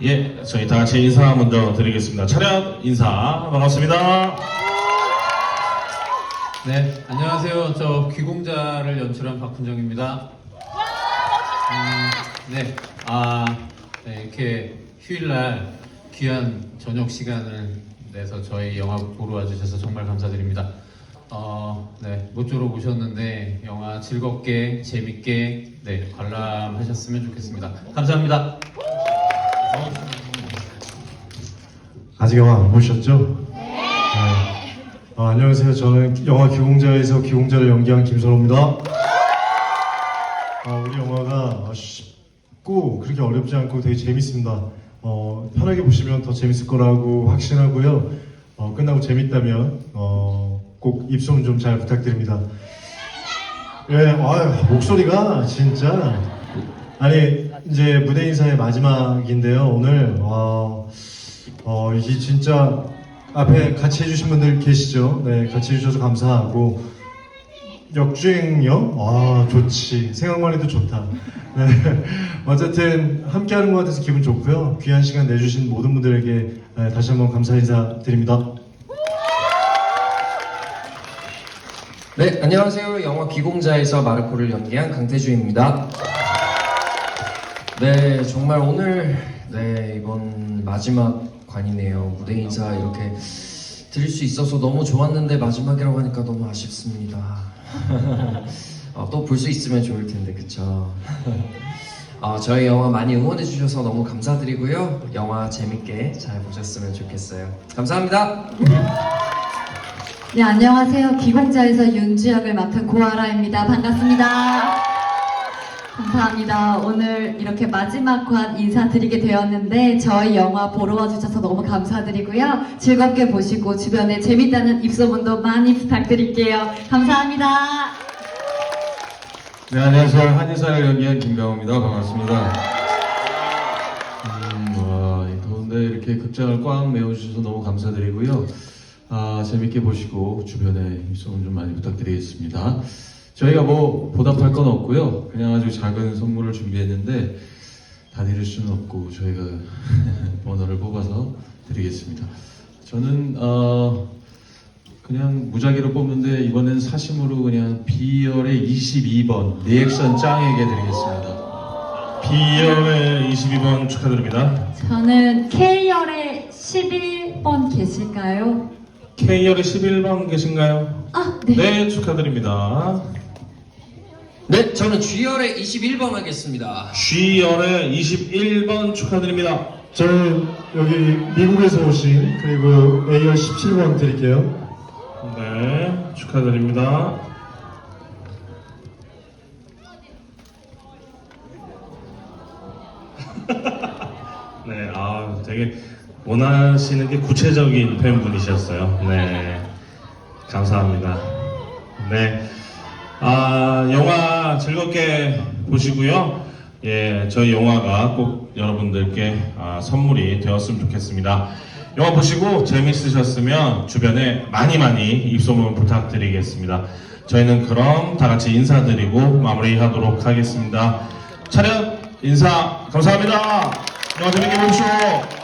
예, 저희 다 같이 인사 먼저 드리겠습니다. 차렷 인사 반갑습니다. 네, 안녕하세요. 저 귀공자를 연출한 박훈정입니다. 음, 네, 아, 네, 이렇게 휴일날 귀한 저녁 시간을 내서 저희 영화 보러 와주셔서 정말 감사드립니다. 어, 네, 모쪼록 오셨는데 영화 즐겁게, 재밌게, 네, 관람하셨으면 좋겠습니다. 감사합니다. 아직 영화 안 보셨죠? 네. 어, 안녕하세요. 저는 영화 기공자에서 기공자를 연기한 김선호입니다. 어, 우리 영화가 쉽고 그렇게 어렵지 않고 되게 재밌습니다. 어, 편하게 보시면 더 재밌을 거라고 확신하고요. 어, 끝나고 재밌다면 어, 꼭 입소문 좀 잘 부탁드립니다. 예, 아유, 목소리가 진짜 아니 이제 무대 인사의 마지막인데요. 오늘 와, 어 이게 진짜 앞에 같이 해주신 분들 계시죠? 네, 같이 해주셔서 감사하고 역주행요? 아 좋지. 생각만 해도 좋다. 네, 어쨌든 함께하는 것 같아서 기분 좋고요. 귀한 시간 내주신 모든 분들에게 네, 다시 한번 감사 인사 드립니다. 네, 안녕하세요. 영화 기공자에서 마르코를 연기한 강태주입니다. 네, 정말 오늘 네 이번 마지막 관이네요. 무대 인사 이렇게 드릴 수 있어서 너무 좋았는데 마지막이라고 하니까 너무 아쉽습니다. 어, 또볼 수 있으면 좋을 텐데 그쵸? 어, 저희 영화 많이 응원해 주셔서 너무 감사드리고요. 영화 재밌게 잘 보셨으면 좋겠어요. 감사합니다. 네, 안녕하세요. 기공자에서 윤주 역을 맡은 고아라입니다. 반갑습니다. 감사합니다. 오늘 이렇게 마지막 관 인사드리게 되었는데 저희 영화 보러 와주셔서 너무 감사드리고요. 즐겁게 보시고 주변에 재밌다는 입소문도 많이 부탁드릴게요. 감사합니다. 네, 안녕하세요. 한의사를 연기한 김강호입니다. 반갑습니다. 음, 와, 이 더운데 이렇게 극장을 꽉 메워주셔서 너무 감사드리고요. 아, 재밌게 보시고 주변에 입소문 좀 많이 부탁드리겠습니다. 저희가 뭐 보답할 건 없고요. 그냥 아주 작은 선물을 준비했는데 다 드릴 수는 없고 저희가 번호를 뽑아서 드리겠습니다. 저는 어, 그냥 무작위로 뽑는데 이번엔 사심으로 그냥 B열의 22번 리액션 짱에게 드리겠습니다. B열의 22번 축하드립니다. 저는 K열의 11번 계실까요? K열의 11번 계신가요? 아, 네. 네, 축하드립니다. 네, 저는 G열의 21번 하겠습니다. G열의 21번 축하드립니다. 저는 여기 미국에서 오신 그리고 A열 17번 드릴게요. 네, 축하드립니다. 네, 아, 되게 원하시는 게 구체적인 팬분이셨어요. 네, 감사합니다. 네, 아, 영화 즐겁게 보시고요. 예, 저희 영화가 꼭 여러분들께 아, 선물이 되었으면 좋겠습니다. 영화 보시고 재밌으셨으면 주변에 많이 많이 입소문 부탁드리겠습니다. 저희는 그럼 다 같이 인사드리고 마무리하도록 하겠습니다. 차렷 인사 감사합니다. 영화 재밌게 보십시오.